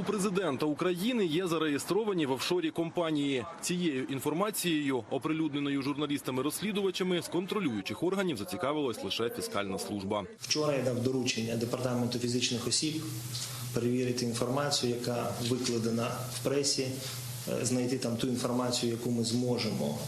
У президента України є зареєстровані в офшорі компанії. Цією інформацією, оприлюдненою журналістами-розслідувачами з контролюючих органів, зацікавилась лише фіскальна служба. Вчора я дав доручення департаменту фізичних осіб перевірити інформацію, яка викладена в пресі, е, знайти там ту інформацію, яку ми зможемо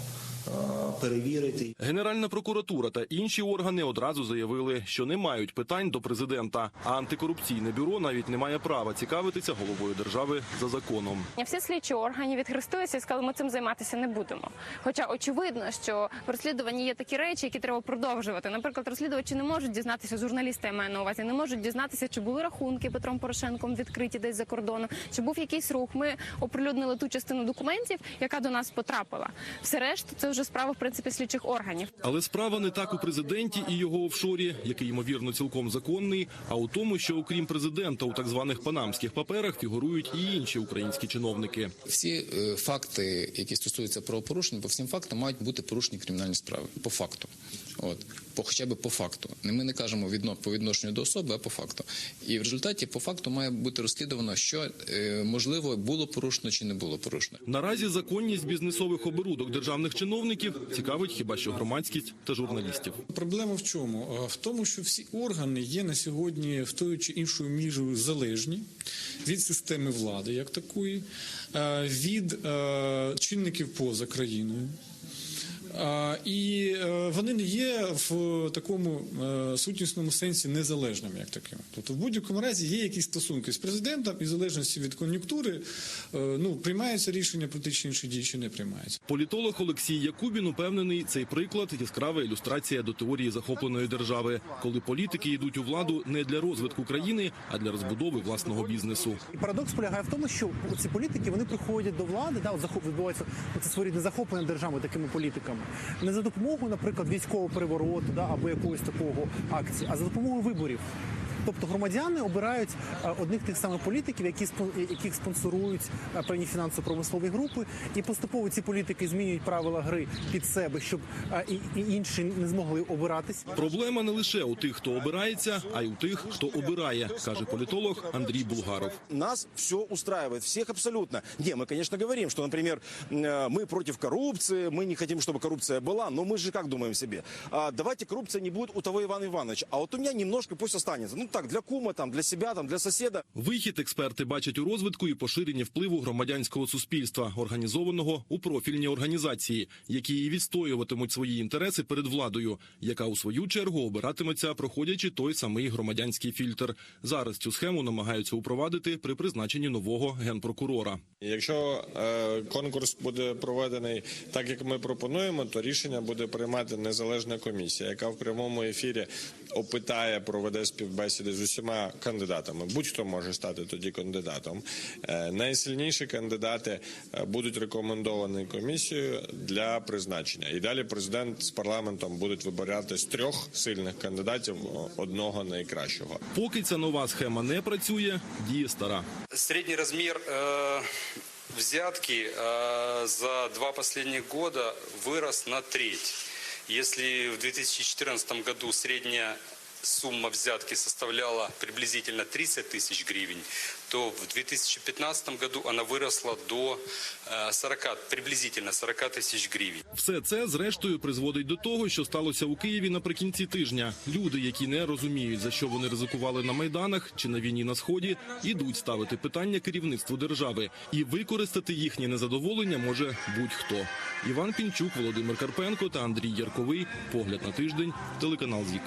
перевірити. Генеральна прокуратура та інші органи одразу заявили, що не мають питань до президента. А антикорупційне бюро навіть не має права цікавитися головою держави за законом. Всі слідчі органи відхрестилися і сказали, ми цим займатися не будемо. Хоча очевидно, що в розслідуванні є такі речі, які треба продовжувати. Наприклад, розслідувачі не можуть дізнатися, журналісти я маю на увазі, не можуть дізнатися, чи були рахунки Петром Порошенком відкриті десь за кордоном, чи був якийсь рух. Ми оприлюднили ту частину документів, яка до нас потрапила. Все решту це вже справа в принципі слідчих органів. Але справа не так у президенті і його офшорі, який ймовірно цілком законний, а у тому, що окрім президента у так званих панамських паперах фігурують і інші українські чиновники. Всі е, факти, які стосуються правопорушень, по всім фактам мають бути порушені кримінальні справи по факту. От по хоча б по факту. Не ми не кажемо відно по відношенню до особи, а по факту. І в результаті по факту має бути розслідувано, що е, можливо було порушено чи не було порушено. Наразі законність бізнесових оборудок державних чиновників цікавить хіба що громадськість та журналістів. Проблема в чому? В тому, що всі органи є на сьогодні в тою чи іншою мірою залежні від системи влади, як такої, е, від е, чинників поза країною. І е, вони не є в такому е, сутнісному сенсі незалежними, як таким. Тобто, в будь-якому разі є якісь стосунки з президентом, і в залежності від кон'юнктури е, ну, приймаються рішення про ті чи інші дії, чи не приймаються. Політолог Олексій Якубін упевнений, цей приклад яскрава ілюстрація до теорії захопленої держави, коли політики йдуть у владу не для розвитку країни, а для розбудови власного бізнесу. І парадокс полягає в тому, що ці політики вони приходять до влади, да, от захоп відбувається це своєрідне захоплення держави такими політиками. Не за допомогою, наприклад, військового перевороту да, або якогось такого акції, а за допомогою виборів. Тобто громадяни обирають е, одних тих самих політиків, які спон- яких спонсорують е, певні фінансово-промислові групи, і поступово ці політики змінюють правила гри під себе, щоб е, і, і інші не змогли обиратись. Проблема не лише у тих, хто обирається, а й у тих, хто обирає, каже політолог Андрій Булгаров. нас все устраивает, всех абсолютно. Не, мы, конечно, говорим, что, например, э, мы против коррупции, мы не хотим, чтобы коррупция была, но мы же как думаем себе? А, давайте коррупция не будет у того Ивана Ивановича, а вот у меня немножко пусть останется. Ну так, для кума, там, для себя, там, для соседа. Вихід експерти бачать у розвитку і поширенні впливу громадянського суспільства, організованого у профільні організації, які і відстоюватимуть свої інтереси перед владою, яка у свою чергу обиратиметься, проходячи той самий громадянський фільтр. Зараз цю схему намагаються упровадити при призначенні нового генпрокурора. Якщо е, конкурс буде проведений так, як ми пропонуємо, то рішення буде приймати незалежна комісія, яка в прямому ефірі опитає, проведе співбесіди з усіма кандидатами. Будь-хто може стати тоді кандидатом. Е, найсильніші кандидати е, будуть рекомендовані комісією для призначення. І далі президент з парламентом будуть вибирати з трьох сильних кандидатів о, одного найкращого. Поки ця нова схема не працює, діє стара. Средний размер э, взятки э, за два последних года вырос на треть. Если в 2014 году средняя сумма взятки составляла приблизительно 30 тысяч гривен, то в 2015 году она выросла до э, 40, приблизительно 40 тысяч гривен. Все це зрештою призводить до того, що сталося у Києві наприкінці тижня. Люди, які не розуміють, за що вони ризикували на майданах чи на війні на сході, ідуть ставити питання керівництву держави, і використати їхнє незадоволення може будь-хто. Іван Пінчук, Володимир Карпенко та Андрій Ярковий. Погляд на тиждень. Телеканал ЗІК.